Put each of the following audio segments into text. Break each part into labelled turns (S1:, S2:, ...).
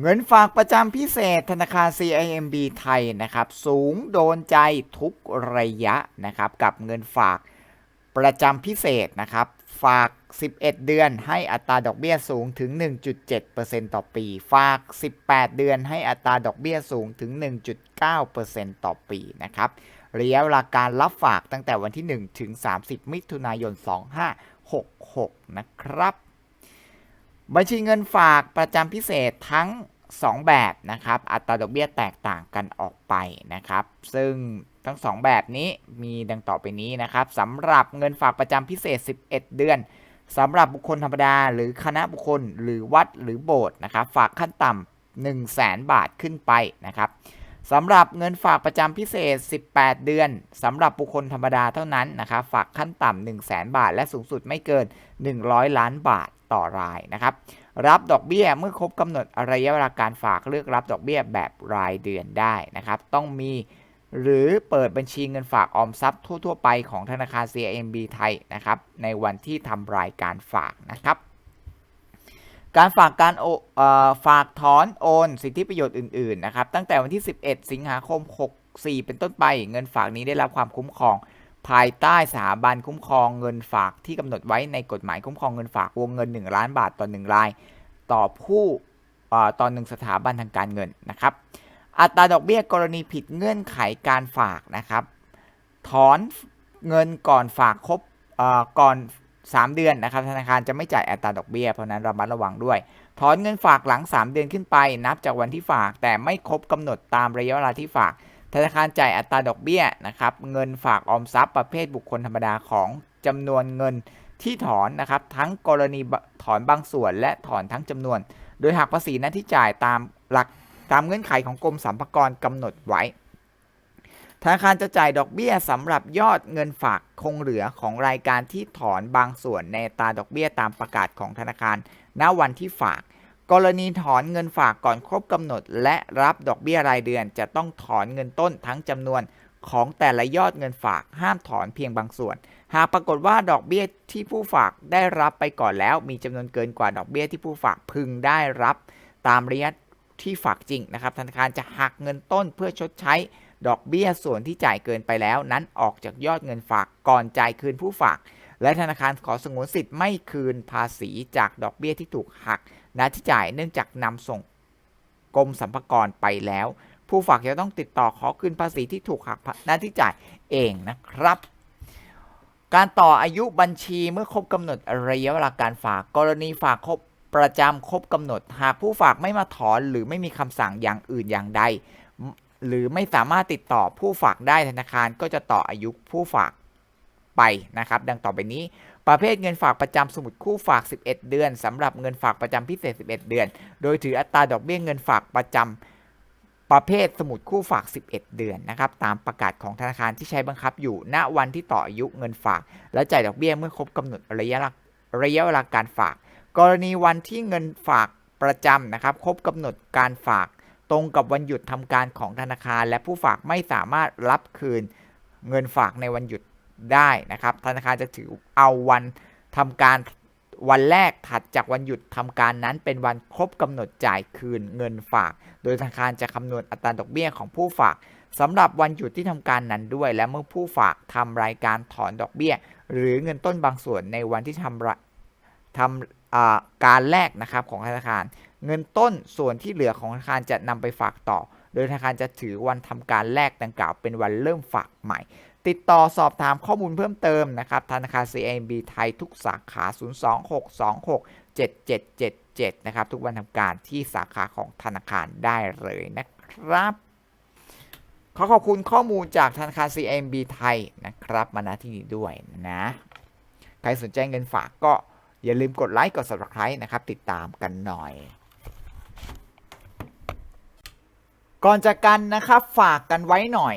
S1: เงินฝากประจำพิเศษธนาคาร CIMB ไทยนะครับ สูงโดนใจทุกระยะนะครับ กับเงินฝากประจำพิเศษนะครับ ฝาก 11 เดือนให้อัตราดอกเบี้ยสูงถึง 1.7%ต่อปี ฝาก 18 เดือนให้อัตราดอกเบี้ยสูงถึง 1.9%ต่อปีนะครับระยะเวลาการรับฝากตั้งแต่วันที่ 1 ถึง 30 มิถุนายน 2566 นะครับ บัญชีเงินฝากประจำพิเศษทั้ง 2 แบบนะครับ อัตราดอกเบี้ยแตกต่างกันออกไปนะครับ ซึ่งทั้ง 2 แบบนี้มีดังต่อไปนี้นะครับสำหรับเงินฝากประจำพิเศษ 11 เดือนสำหรับบุคคลธรรมดา หรือคณะบุคคลหรือวัดหรือโบสถ์นะครับ ฝากขั้นต่ำ1 0 0 0 0แบาทขึ้นไปนะครับสำหรับเงินฝากประจำพิเศษ 18 เดือนสำหรับบุคคลธรรมดาเท่านั้นนะครับ ฝากขั้นต่ำ1 0 0 0 0แบาท และสูงสุดไม่เกิน 100 ล้านบาท ต่อรายนะครับ รับดอกเบี้ยเมื่อครบกำหนดระยะเวลาการฝากเลือกรับดอกเบี้ยแบบรายเดือนได้นะครับ ต้องมีหรือเปิดบัญชีเงินฝากออมทรัพย์ทั่ว ๆ ไปของธนาคาร CIMB ไทยนะครับ ในวันที่ทำรายการฝากนะครับ การฝากการฝากถอนโอน สิทธิประโยชน์อื่น ๆ นะครับ ตั้งแต่วันที่ 11 สิงหาคม 64 เป็นต้นไป เงินฝากนี้ได้รับความคุ้มครอง ภายใต้สถาบันคุ้มครองเงินฝากที่กำหนดไว้ในกฎหมายคุ้มครองเงินฝากวงเงิน 1 ล้านบาทต่อ1ราย ต่อผู้ต่อหนึ่งสถาบันทางการเงินนะครับ อัตราดอกเบี้ยกรณีผิดเงื่อนไขการฝากนะครับ ถอนเงินก่อนฝากครบก่อก่อน3 เดือนนะครับธนาคารจะไม่จ่ายอัตราดอกเบี้ยเพราะนั้นระมัดระวังด้วย ถอนเงินฝากหลัง 3 เดือนขึ้นไป นับจากวันที่ฝากแต่ไม่ครบกำหนดตามระยะเวลาที่ฝาก ธนาคารจ่ายอัตราดอกเบี้ยนะครับเงินฝากออมทรัพย์ประเภทบุคคลธรรมดาของจำนวนเงินที่ถอนนะครับทั้งกรณีถอนบางส่วน และถอนทั้งจำนวน โดยหักภาษีหน้าที่จ่ายตามหลักตามเงื่อนไขของกรมสรรพากรกำหนดไว้ธนาคารจะจ่ายดอกเบี้ยสำหรับยอดเงินฝากคงเหลือของรายการที่ถอนบางส่วนในตาดอกเบี้ยตามประกาศของธนาคาร ณวันที่ฝาก กรณีถอนเงินฝากก่อนครบกำหนด และรับดอกเบี้ยรายเดือน จะต้องถอนเงินต้นทั้งจำนวนของแต่ละยอดเงินฝากห้ามถอนเพียงบางส่วน หากปรากฏว่าดอกเบี้ยที่ผู้ฝากได้รับไปก่อนแล้ว มีจำนวนเกินกว่าดอกเบี้ยที่ผู้ฝากพึงได้รับ ตามระยะที่ฝากจริงนะครับธนาคารจะหักเงินต้นเพื่อชดใช้ดอกเบี้ยส่วนที่จ่ายเกินไปแล้ว นั้นออกจากยอดเงินฝากก่อนจ่ายคืนผู้ฝาก และธนาคารขอสงวนสิทธิ์ไม่คืนภาษีจากดอกเบี้ยที่ถูกหัก น้าที่จ่ายเนื่องจากนำส่งกรมสรรพากรไปแล้ว ผู้ฝากจะต้องติดต่อขอคืนภาษีที่ถูกหักหน้าที่จ่ายเองนะครับ การต่ออายุบัญชีเมื่อครบกำหนดระยะเวลาการฝากกรณีฝากครบประจำครบกำหนด หากผู้ฝากไม่มาถอนหรือไม่มีคำสั่งอย่างอื่นอย่างใด หรือไม่สามารถติดต่อผู้ฝากได้ธนาคารก็จะต่ออายุผู้ฝาก ไปนะครับ ดังต่อไปนี้ ประเภทเงินฝากประจำสมุดคู่ฝาก 11 เดือนสำหรับเงินฝากประจำพิเศษ 11 เดือน โดยถืออัตราดอกเบี้ยเงินฝากประจำประเภทสมุดคู่ฝาก 11 เดือนนะครับ ตามประกาศของธนาคารที่ใช้บังคับอยู่ ณ วันที่ต่ออายุเงินฝาก และจ่ายดอกเบี้ยเมื่อครบกำหนดระยะระยะเวลาการฝาก กรณีวันที่เงินฝากประจำนะครับ ครบกำหนดการฝาก ตรงกับวันหยุดทำการของธนาคาร และผู้ฝากไม่สามารถรับคืนเงินฝากในวันหยุด ได้นะครับธนาคารจะถือเอาวันทำการวันแรกถัดจากวันหยุดทำการนั้นเป็นวันครบกำหนดจ่ายคืนเงินฝาก โดยธนาคารจะคำนวณอัตราดอกเบี้ยของผู้ฝากสำหรับวันหยุดที่ทำการนั้นด้วย และเมื่อผู้ฝากทำรายการถอนดอกเบี้ย หรือเงินต้นบางส่วนในวันที่ทำระทำอ่าการแลกนะครับของธนาคาร เงินต้นส่วนที่เหลือของธนาคารจะนำไปฝากต่อ โดยธนาคารจะถือวันทำการแลกดังกล่าวเป็นวันเริ่มฝากใหม่ ติดต่อสอบถามข้อมูลเพิ่มเติมนะครับธนาคาร CIMB ไทยทุกสาขา 026267777 นะครับ ทุกวันทำการที่สาขาของธนาคารได้เลยนะครับ ขอขอบคุณข้อมูลจากธนาคาร CIMB ไทยนะครับ มาณที่นี้ด้วยนะ ใครสนใจเงินฝากก็อย่าลืมกดไลค์กด subscribe นะครับ ติดตามกันหน่อยก่อนจากกันนะครับฝากกันไว้หน่อย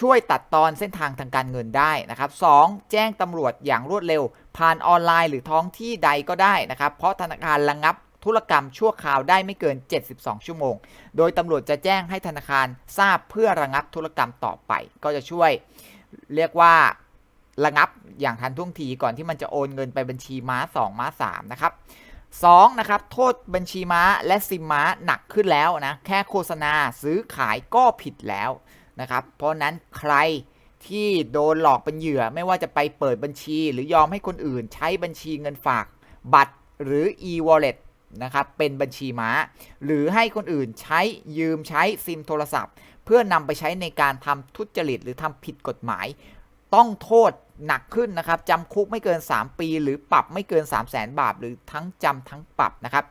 S1: ช่วยตัดตอนเส้นทางทางการเงินได้นะครับ 2. แจ้งตำรวจอย่างรวดเร็ว ผ่านออนไลน์หรือท้องที่ใดก็ได้นะครับ เพราะธนาคารระงับธุรกรรมชั่วคราวได้ไม่เกิน 72 ชั่วโมง โดยตำรวจจะแจ้งให้ธนาคารทราบเพื่อระงับธุรกรรมต่อไป ก็จะช่วยเรียกว่าระงับอย่างทันท่วงทีก่อนที่มันจะโอนเงินไปบัญชีม้า 2 ม้า 3 นะครับ 2. นะครับ โทษบัญชีม้าและซิมม้าหนักขึ้นแล้วนะ แค่โฆษณาซื้อขายก็ผิดแล้ว นะครับ เพราะนั้นใครที่โดนหลอกเป็นเหยื่อไม่ว่าจะไปเปิดบัญชี หรือยอมให้คนอื่นใช้บัญชีเงินฝากบัตรหรือ e-wallet นะครับเป็นบัญชีม้า หรือให้คนอื่นใช้ยืมใช้ซิมโทรศัพท์ เพื่อนำไปใช้ในการทำทุจริตหรือทำผิดกฎหมาย ต้องโทษหนักขึ้นนะครับจำคุกไม่เกิน 3 ปี หรือปรับไม่เกิน 3 0 0แสนบาท หรือทั้งจำทั้งปรับนะครับ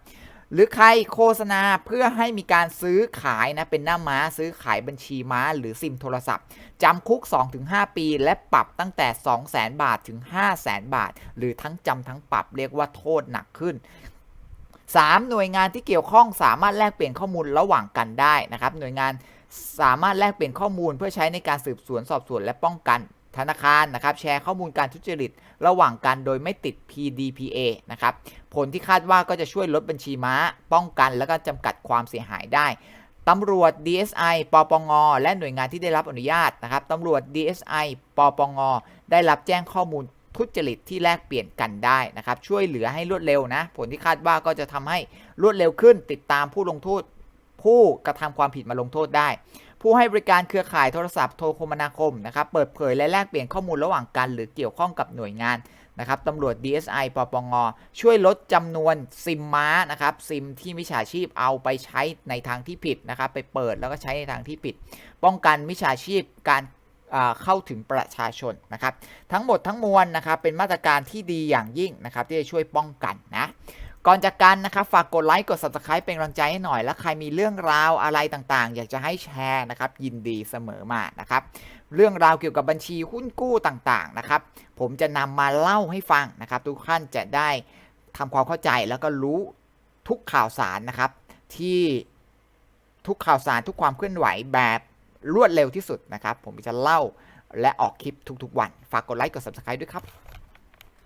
S1: หรือใครโฆษณาเพื่อให้มีการซื้อขายนะเป็นหน้าม้าซื้อขายบัญชีม้า หรือซิมโทรศัพท์จำคุก 2-5 ปี และปรับตั้งแต่ 200,000 บาทถึง 500,000 บาท หรือทั้งจำทั้งปรับเรียกว่าโทษหนักขึ้น 3. หน่วยงานที่เกี่ยวข้องสามารถแลกเปลี่ยนข้อมูลระหว่างกันได้นะครับหน่วยงานสามารถแลกเปลี่ยนข้อมูลเพื่อใช้ในการสืบสวนสอบสวนและป้องกัน ธนาคารนะครับแชร์ข้อมูลการทุจริต ระหว่างกันโดยไม่ติด PDPA นะครับผลที่คาดว่าก็จะช่วยลดบัญชีม้า ป้องกันและก็จำกัดความเสียหายได้ตำรวจ DSI ปปง และหน่วยงานที่ได้รับอนุญาตนะครับตำรวจ DSI ปปง ได้รับแจ้งข้อมูลทุจริตที่แลกเปลี่ยนกันได้นะครับ ช่วยเหลือให้รวดเร็วนะ ผลที่คาดว่าก็จะทำให้รวดเร็วขึ้น ติดตามผู้ลงโทษ ผู้กระทำความผิดมาลงโทษได้ ผู้ให้บริการเครือข่ายโทรศัพท์โทรคมนาคมนะครับเปิดเผยและแลกเปลี่ยนข้อมูลระหว่างกัน หรือเกี่ยวข้องกับหน่วยงานนะครับตำรวจ DSI ปปง ช่วยลดจำนวนซิมม้านะครับซิมที่มิจฉาชีพเอาไปใช้ในทางที่ผิดนะครับไปเปิดแล้วก็ใช้ในทางที่ผิด ป้องกันมิจฉาชีพการเข้าถึงประชาชนนะครับ ทั้งหมดทั้งมวลนะครับเป็นมาตรการที่ดีอย่างยิ่งนะครับที่จะช่วยป้องกันนะ ก่อนจากกันนะครับฝากกดไลค์กด subscribe เป็นกำลังใจให้หน่อย แล้วใครมีเรื่องราวอะไรต่างๆ อยากจะให้แชร์นะครับ ยินดีเสมอมานะครับ เรื่องราวเกี่ยวกับบัญชีหุ้นกู้ต่างๆนะครับ ผมจะนำมาเล่าให้ฟังนะครับ ทุกท่านจะได้ทำความเข้าใจแล้วก็รู้ทุกข่าวสารนะครับ ที่ทุกข่าวสารทุกความเคลื่อนไหวแบบรวดเร็วที่สุดนะครับ ผมจะเล่าและออกคลิปทุกๆวัน ฝากกดไลค์กด subscribe ด้วยครับ